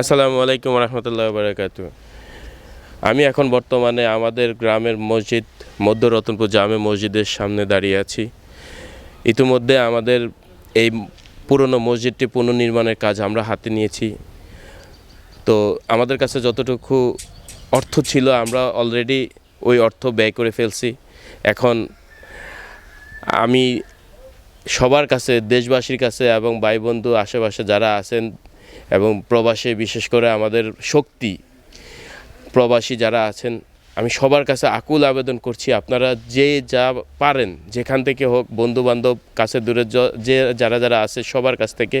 আসসালামু আলাইকুম রহমতুল্লাহ বারাকাতু আমি এখন বর্তমানে আমাদের গ্রামের মসজিদ মধ্য রতনপুর জামে মসজিদের সামনে দাঁড়িয়ে আছি। ইতিমধ্যে আমাদের এই পুরনো মসজিদটি পুনর্নির্মাণের কাজ আমরা হাতে নিয়েছি। তো আমাদের কাছে যতটুকু অর্থ ছিল আমরা অলরেডি ওই অর্থ ব্যয় করে ফেলছি। এখন আমি সবার কাছে, দেশবাসীর কাছে এবং ভাই বন্ধু আশেপাশে যারা আছেন এবং প্রবাসে বিশেষ করে আমাদের শক্তি, প্রবাসী যারা আছেন, আমি সবার কাছে আকুল আবেদন করছি, আপনারা যে যা পারেন, যেখান থেকে হোক বন্ধু বান্ধব কাছে দূরে যে যারা যারা আছে, সবার কাছ থেকে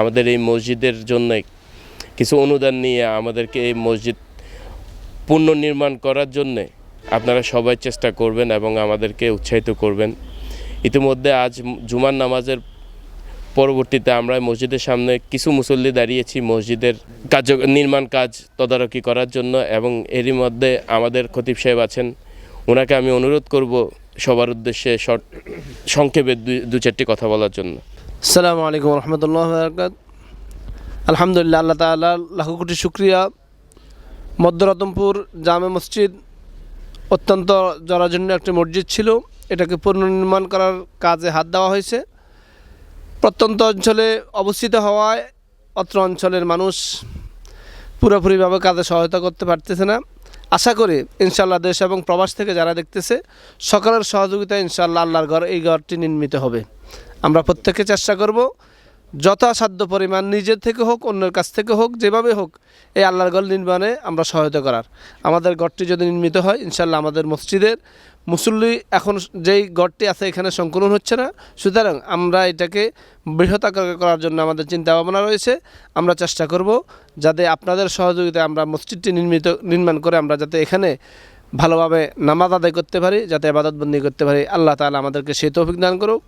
আমাদের এই মসজিদের জন্য কিছু অনুদান নিয়ে আমাদেরকে এই মসজিদ পুনর্নির্মাণ করার জন্যে আপনারা সবাই চেষ্টা করবেন এবং আমাদেরকে উৎসাহিত করবেন। ইতিমধ্যে আজ জুমার নামাজের পরবর্তীতে আমরা মসজিদের সামনে কিছু মুসল্লি দাঁড়িয়েছি মসজিদের কার্য, নির্মাণ কাজ তদারকি করার জন্য এবং এরই মধ্যে আমাদের খতিব সাহেব আছেন। ওনাকে আমি অনুরোধ করব সবার উদ্দেশ্যে শর্ট সংক্ষেপে দু চারটি কথা বলার জন্য। আসসালামু আলাইকুম রহমতুল্লাহ আলহামদুলিল্লাহ, আল্লাহ তাআলা লাখ কোটি শুক্রিয়া। মধ্যরতমপুর জামে মসজিদ অত্যন্ত জরাজীর্ণ একটি মসজিদ ছিল। এটাকে পুনর্নির্মাণ করার কাজে হাত দেওয়া হয়েছে। প্রত্যন্ত অঞ্চলে অবস্থিত হওয়ায় অত্র অঞ্চলের মানুষ পুরোপুরিভাবে কাজে সহায়তা করতে পারতেছে না। আশা করি ইনশাল্লাহ দেশ এবং প্রবাস থেকে যারা দেখতেছে, সকলের সহযোগিতা ইনশাল্লাহ আল্লাহর ঘর এই ঘরটি নির্মিত হবে। আমরা প্রত্যেকে চেষ্টা করব যথাসাধ্য পরিমাণ নিজের থেকে হোক, অন্যের কাছ থেকে হোক, যেভাবে হোক, এই আল্লাহর ঘর নির্মাণে আমরা সহায়তা করার। আমাদের ঘরটি যদি নির্মিত হয় ইনশাল্লাহ আমাদের মসজিদের মুসল্লি এখন যেই ঘরটি আছে এখানে সংকলন হচ্ছে না। সুতরাং আমরা এটাকে বৃহৎ আকারে করার জন্য আমাদের চিন্তা ভাবনা রয়েছে। আমরা চেষ্টা করব যাতে আপনাদের সহযোগিতায় আমরা মসজিদটি নির্মিত, নির্মাণ করে আমরা যাতে এখানে ভালোভাবে নামাজ আদায় করতে পারি, যাতে আবাদতবন্দি করতে পারি। আল্লাহ তালা আমাদেরকে সেই তৌফিক দান করুক।